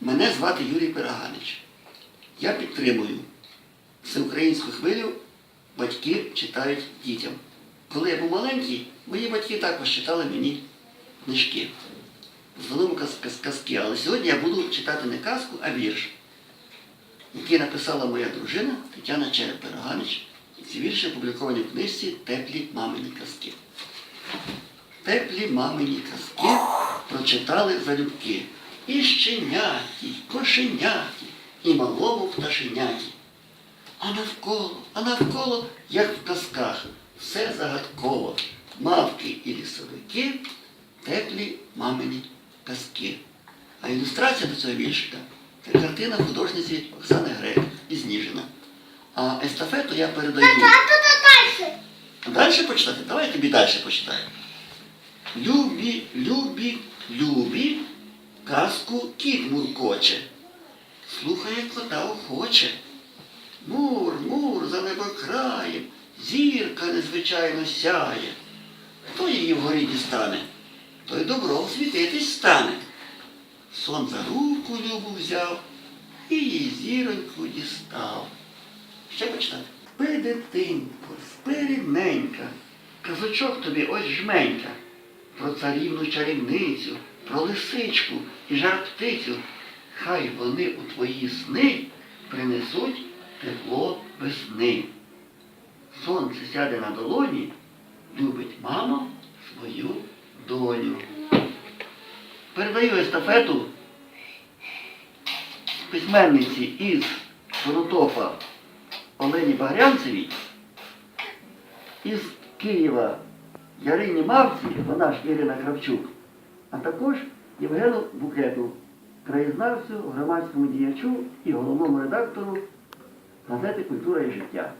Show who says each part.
Speaker 1: Мене звати Юрій Пироганич. Я підтримую всеукраїнську хвилю батьки читають дітям. Коли я був маленький, мої батьки також читали мені книжки. В основному каз- каз- казки. Але сьогодні я буду читати не казку, а вірш, який написала моя дружина Тетяна Череп Пироганич. І ці вірші опубліковані в книжці Теплі мамині казки. Теплі мамині казки прочитали залюбки. І щеняті, кошеняті, і малому пташеняті. А навколо, а навколо, як в казках, все загадково. Мавки і лісовики, теплі мамині казки. А ілюстрація до цього віршика це картина художниці Оксани Грек із Ніжина. А естафету я передаю.
Speaker 2: дальше.
Speaker 1: Далі почитати? Давай я тобі далі почитаю. Любі, любі, любі, казку кіт муркоче. Слухає кота охоче. Мур, мур, за небокраєм, зірка незвичайно сяє. Хто її вгорі дістане, той добром світитись стане. Сон за руку любу взяв і її зіроньку дістав. Ще почитати. Спи, дитинко, спи рідненька, казочок тобі ось жменька. Про царівну чарівницю, про лисичку і жар птицю. Хай вони у твої сни принесуть тепло весни. Сонце сяде на долоні, любить мама свою доню. Передаю естафету письменниці із Конотопа Олені Багрянцевій, із Києва Ярині Мавці, вона ж Ірина Кравчук, а також Євгену Букету, краєзнавцю, громадському діячу і головному редактору газети Культура і життя.